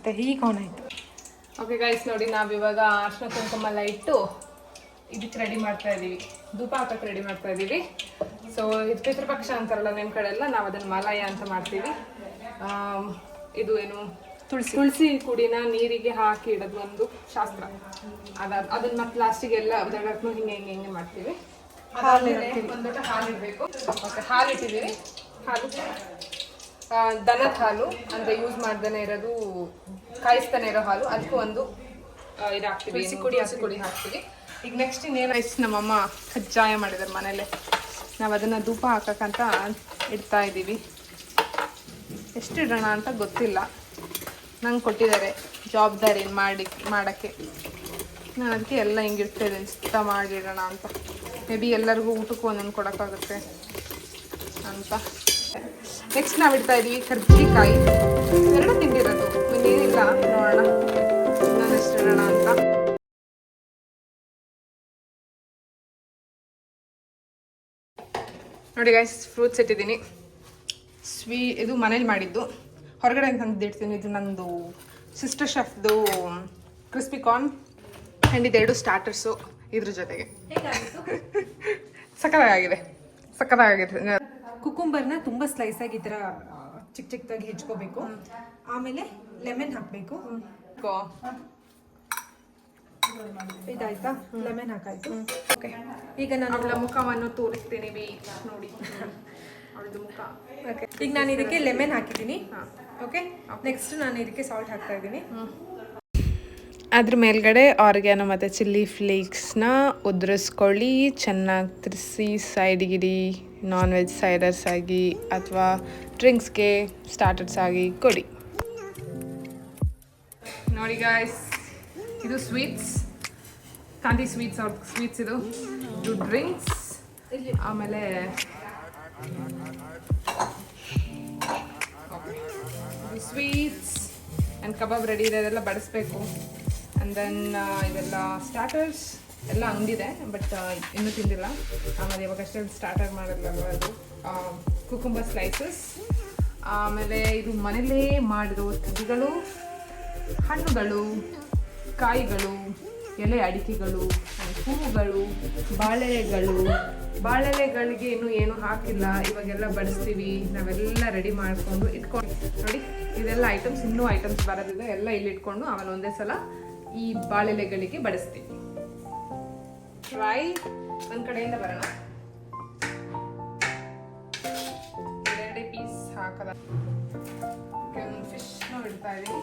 ಅನ್ಸುತ್ತೆ ಈಗ ಆಯ್ತು. ಓಕೆ ಗೈಸ್ ನೋಡಿ ನಾವಿವಾಗ ಅರ್ಶಿನ ಕುಂಕುಮ ಎಲ್ಲ ಇಟ್ಟು ಇದಕ್ಕೆ ರೆಡಿ ಮಾಡ್ತಾ ಇದ್ದೀವಿ ಧೂಪ ಹಾಕಕ್ಕೆ ರೆಡಿ ಮಾಡ್ತಾ ಇದ್ದೀವಿ ಸೊ ಇದು ಪಿತೃಪಕ್ಷ ಅಂತಾರಲ್ಲ ನಿಮ್ಮ ಕಡೆ ಎಲ್ಲ ನಾವು ಅದನ್ನು ಮಲಾಯ ಅಂತ ಮಾಡ್ತೀವಿ. ಇದು ಏನು? ತುಳಸಿ. ತುಳಸಿ ಕುಡಿನ ನೀರಿಗೆ ಹಾಕಿ ಇಡೋದು ಒಂದು ಶಾಸ್ತ್ರ. ಅದ ಅದನ್ನ ಮತ್ತೆ ಲಾಸ್ಟಿಗೆ ಎಲ್ಲ ದಡಕ್ಕೂ ಹಿಂಗೆ ಹಿಂಗೆ ಹಿಂಗೆ ಮಾಡ್ತೀವಿ. ಹಾಲು ಒಂದು ಹಾಲು ಇಡಬೇಕು ಓಕೆ ಹಾಲು ಇಟ್ಟಿದ್ದೀವಿ ಹಾಲು. ದನದ ಹಾಲು ಅಂದ್ರೆ ಯೂಸ್ ಮಾಡ್ದೇನೆ ಇರೋದು ಕಾಯಿಸ್ತಾನೆ ಇರೋ ಹಾಲು ಅದಕ್ಕೂ ಒಂದು ಇದಾಗ್ತೀವಿ ಇದು ಹಾಕ್ತೀವಿ ತುಳಸಿ ಕುಡಿ ಹಸಿ ಕುಡಿ ಹಾಕ್ತೀವಿ. ಈಗ ನೆಕ್ಸ್ಟ್ ಇನ್ನೇನು ಐಸ್ ನಮ್ಮಮ್ಮ ಕಜ್ಜಾಯ ಮಾಡಿದಾರೆ ಮನೇಲೆ. ನಾವು ಅದನ್ನ ಧೂಪ ಹಾಕಕ್ಕಂತ ಇಡ್ತಾ ಇದ್ದೀವಿ. ಎಷ್ಟು ಇಡೋಣ ಅಂತ ಗೊತ್ತಿಲ್ಲ. ನಂಗೆ ಕೊಟ್ಟಿದ್ದಾರೆ ಜವಾಬ್ದಾರಿ ಮಾಡಿ ಮಾಡೋಕ್ಕೆ. ನಾನು ಅದಕ್ಕೆ ಎಲ್ಲ ಹಿಂಗೆ ಇಡ್ತಾ ಇದ್ದೀನಿ ಸುತ್ತ ಮಾಡಿಡೋಣ ಅಂತ. ಮೇ ಬಿ ಎಲ್ಲರಿಗೂ ಊಟಕ್ಕೂ ಒಂದೊಂದು ಕೊಡೋಕ್ಕಾಗುತ್ತೆ ಅಂತ. ನೆಕ್ಸ್ಟ್ ನಾವು ಇಡ್ತಾ ಇದೀವಿ ಕರ್ಜಿಕಾಯಿ. ಎರಡು ತಿಂದಿರೋದು. ಇನ್ನೇನಿಲ್ಲ ನೋಡೋಣ. ನಾನು ಎಷ್ಟು ಇಡೋಣ ಅಂತ. ನೋಡಿ ಗೈಸ್ ಫ್ರೂಟ್ಸ್ ಇಟ್ಟಿದ್ದೀನಿ. ಸ್ವೀ ಇದು ಮನೇಲಿ ಮಾಡಿದ್ದು. ಹೊರಗಡೆ ಅಂತ ತಂದಿಡ್ತೀನಿ ಇದು ನಂದು ಸಿಸ್ಟರ್ ಶೆಫ್ದು ಕ್ರಿಸ್ಪಿ ಕಾರ್ನ್ ಆ್ಯಂಡ್ ಇದೆರಡು ಸ್ಟಾರ್ಟರ್ಸು ಇದ್ರ ಜೊತೆಗೆ. ಸಕ್ಕತ್ತಾಗಿದೆ. ಸಕ್ಕತ್ತಾಗಿದೆ. ಕುಕುಂಬರ್ನ ತುಂಬ ಸ್ಲೈಸ್ ಆಗಿ ಈ ಥರ ಚಿಕ್ಕ ಚಿಕ್ಕದಾಗಿ ಹೆಚ್ಕೋಬೇಕು. ಆಮೇಲೆ ಲೆಮನ್ ಹಾಕಬೇಕು. ಇದಾಯ್ತಾ? ಲೆಮನ್ ಹಾಕಾಯ್ತು. ಓಕೆ ಈಗ ನಾನು ಮುಖವನ್ನು ತೋರಿಸ್ತೀನಿ ನೋಡಿ. ಮುಖ. ಓಕೆ ಈಗ ನಾನು ಇದಕ್ಕೆ ಲೆಮನ್ ಹಾಕಿದ್ದೀನಿ. ಓಕೆ ನೆಕ್ಸ್ಟ್ ನಾನು ಇದಕ್ಕೆ ಸಾಲ್ಟ್ ಹಾಕ್ತಾ ಇದ್ದೀನಿ. ಅದ್ರ ಮೇಲ್ಗಡೆ ಆರ್ಗ್ಯಾನೋ ಮತ್ತು ಚಿಲ್ಲಿ ಫ್ಲೇಕ್ಸ್ನ ಉದುರಿಸ್ಕೊಳ್ಳಿ. ಚೆನ್ನಾಗಿ ತಿರ್ಸಿ ಸೈಡ್ಗಿಡಿ ನಾನ್ ವೆಜ್ ಸೈಡರ್ಸ್ ಆಗಿ ಅಥವಾ ಡ್ರಿಂಕ್ಸ್ಗೆ ಸ್ಟಾರ್ಟರ್ಸ್ ಆಗಿ ಕೊಡಿ. ನೋಡಿ ಗಾಯ್ಸ್ ಇದು ಸ್ವೀಟ್ಸ್ ಕಾಂತಿ ಸ್ವೀಟ್ಸ್ ಅವ್ರ ಸ್ವೀಟ್ಸ್ ಇದು. ಇದು ಡ್ರಿಂಕ್ಸ್ ಆಮೇಲೆ ಸ್ವೀಟ್ಸ್ ಆ್ಯಂಡ್ ಕಬಾಬ್ ರೆಡಿ ಇದೆ ಅದೆಲ್ಲ ಬಡಿಸ್ಬೇಕು. ಆ್ಯಂಡ್ ದೆನ್ ಇದೆಲ್ಲ ಸ್ಟಾರ್ಟರ್ಸ್ ಎಲ್ಲ ಅಂಗಡಿದೆ ಬಟ್ ಇನ್ನೂ ತಿಂದಿಲ್ಲ. ಆಮೇಲೆ ಇವಾಗಷ್ಟೇ ಸ್ಟಾರ್ಟರ್ ಮಾಡಿದ್ರಲ್ವ ಅದು. ಕುಕುಂಬರ್ ಸ್ಲೈಸಸ್ ಆಮೇಲೆ ಇದು ಮನೇಲೇ ಮಾಡಿರೋ ತಿಂಡಿಗಳು, ಹಣ್ಣುಗಳು, ಕಾಯಿಗಳು, ಎಲೆ ಅಡಿಕೆಗಳು, ಹೂವುಗಳು, ಬಾಳೆಗಳು. ಬಾಳೆಲೆಗಳಿಗೆ ಇನ್ನು ಏನು ಹಾಕಿಲ್ಲ. ಇವಾಗೆಲ್ಲ ಬಡಿಸ್ತೀವಿ. ನಾವೆಲ್ಲ ರೆಡಿ ಮಾಡ್ಕೊಂಡು ಇಟ್ಕೊಂಡು ನೋಡಿ, ಇದೆಲ್ಲ ಐಟಮ್ಸ್ ಇನ್ನೂ ಐಟಮ್ಸ್ ಬರೋದಿದೆ ಎಲ್ಲ ಇಲ್ಲಿ ಇಟ್ಕೊಂಡು ಆಮೇಲೆ ಒಂದೇ ಸಲ ಈ ಬಾಳೆಲೆಗಳಿಗೆ ಬಡಿಸ್ತೀವಿ. ಟ್ರೈ ಒಂದು ಕಡೆಯಿಂದ ಬರೋಣ. ಎರಡೇ ಪೀಸ್ ಒಂದು ಫಿಶ್ನ ಇಡ್ತಾ ಇದೀನಿ.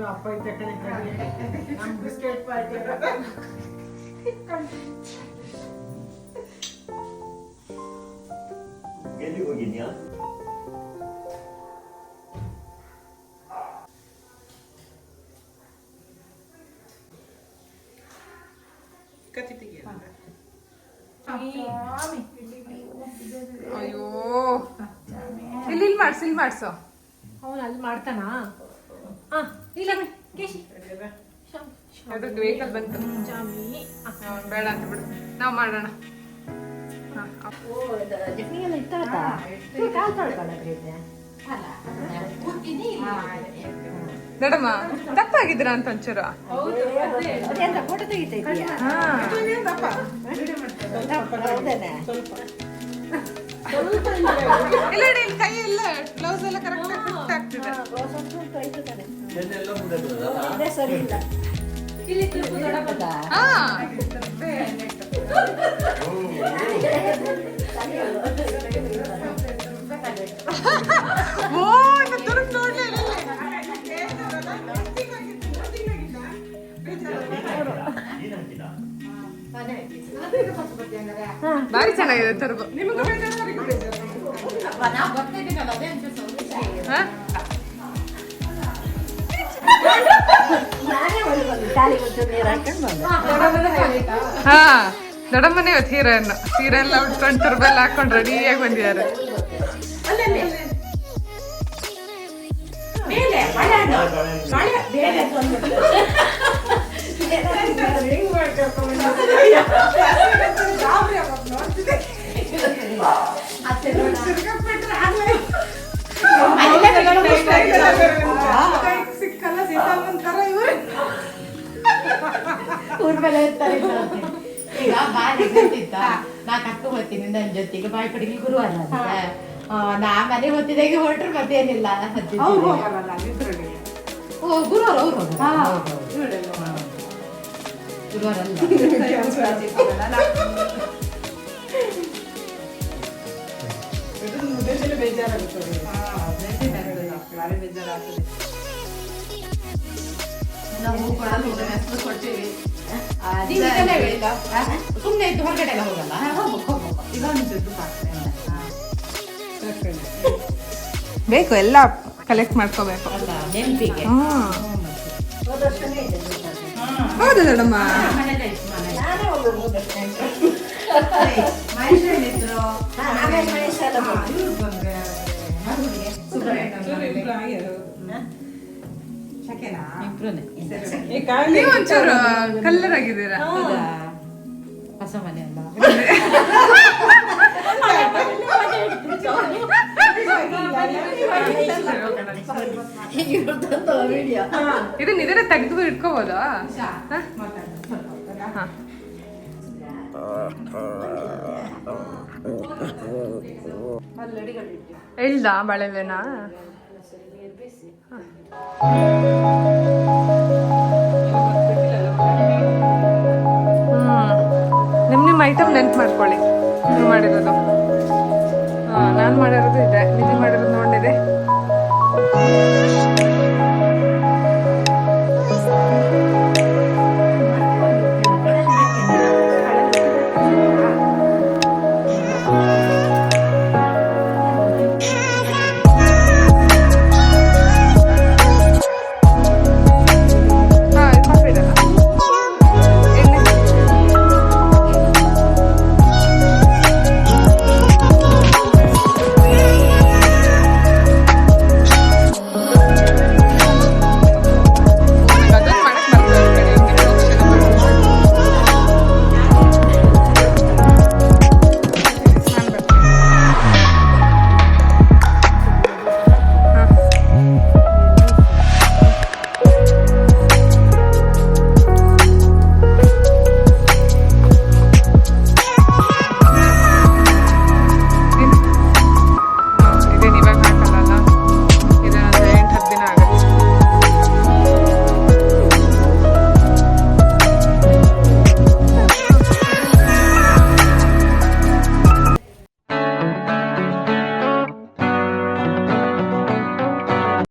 ಅದು ಅಪ್ಪ ಇದ್ದ ಕಡೆ ನಮ್ಮ ಬಿಸ್ಕೆಟ್ ಪಾರ್ಟಿ. ಎಲ್ಲಿಗೆ ಹೋಗಿದ್ಯಾ? ಅಯ್ಯೋ. ಇಲ್ಲಿ ಇಲ್ಲಿ ಮಾಡ್ಸು ಇಲ್ಲಿ ಮಾಡ್ಸೋ. ಅವನು ಅಲ್ಲಿ ಮಾಡ್ತಾನಾ? ಹಾ. ಅದಕ್ಕೆ ವೆಹಿಕಲ್ ಬಂತು ಬೇಡ ಅಂತ ಬಿಡು. ನಾವು ಮಾಡೋಣ. ದೊಡ್ಡಮ್ಮ ತಪ್ಪಾಗಿದ್ರ ಅಂತ ಒಂಚೂರು. ಇಲ್ಲ ಕೈ ಇಲ್ಲ ಬ್ಲೌಸ್ ಎಲ್ಲ ಕರೆಕ್ಟ್ ಫಿಟ್ ಆಗ್ತಿದೆ. ಸರಿ ಇಲ್ಲ. ಹಾ. ಓ ತುರುಕ್ ನೋಡ್ಲೇ? ಬಾರಿ ಚೆನ್ನಾಗಿದೆ ತುರುಗು. ನಿಮಗೂ ಹಾ. ಬಂದೆ ಕಾಲಿಗೆ ಒಂಚೂರು ನೀರು ಹಾಕೊಂಡು ಹಾ ದೊಡ್ಡಮ್ಮನೇ ಇವತ್ತು ಹೀರೋಯನ್ನು ಸೀರೆ ಎಲ್ಲ ಉಟ್ಕೊಂಡು ಟರ್ಬೆಲ್ಲ ಹಾಕೊಂಡು ರೆಡಿಯಾಗಿ ಬಂದಿದ್ದಾರೆ. ಸಿಕ್ಕಲ್ಲ ಬಾರಿ ಗೊತ್ತಿತ್ತ ನಾ ಕರ್ಕೊಂಡ್ ಹೋಗ್ತೀನಿ ನನ್ನ ಜೊತೆಗೆ ಬಾಯಿ ಪಡಿಗೆ ಗುರುವಾರ ಅಂತ ನಾ ಮನೆ ಹೊತ್ತಿದಾಗೆ ಹೊರಟ್ರು ಮತ್ತೇನಿಲ್ಲ ಹತ್ತಿದ್ದು. ಅವ್ರು ಹೋಗಲ್ಲ ಇದ್ರಲ್ಲಿ ಓ ಗುರುವಾರ ಅವ್ರು ಹೋಗೋದು. ಗುರುವಾರ ಅಲ್ಲ ನಾವು ಕೊಡಲ್ಲ, ಹೋಗಲ್ಲ, ಹೆಸ್ರು ಕೊಡ್ತೀವಿ. ಆ, ನೀವು ಇಲ್ಲೇ ಇರಿ. ಆ, ಸುಮ್ನೆ ಇದ್ದು ಹೊರಗಡೆ ಎಲ್ಲ ಹೋಗಲ್ಲ? ಬೇಕು ಎಲ್ಲ ಕಲೆಕ್ಟ್ ಮಾಡ್ಕೋಬೇಕು. ಹೌದು ದೊಡ್ಡಮ್ಮ ಮನೇಲೆ ಒಂಚೂರು ಕಲ್ಲರ್ ಆಗಿದ್ದೀರಾ? ಹೌದಾ? ಹೊಸ ಮನೆ ಅಲ್ಲ ಇದನ್ನ ಇದನ್ನ ತೆಗೆದು ಇಟ್ಕೋಬೋದಾ? ಹಾ? ಎಳ್ದ ಬಾಳೆವೇನಾ пісні. ನಿಮ್ಮ ನಿಮ್ಮ ಐಟಮ್ ನೆನ್ಪು ಮಾಡ್ಕೊಳ್ಳಿ. ಇದು ಮಾಡಿರೋದು. ಹಾಂ, ನಾನು ಮಾಡಿರೋದು ಇದೆ. ನಿಮಗೆ ಮಾಡಿರೋದು ನೋಡಿದೆ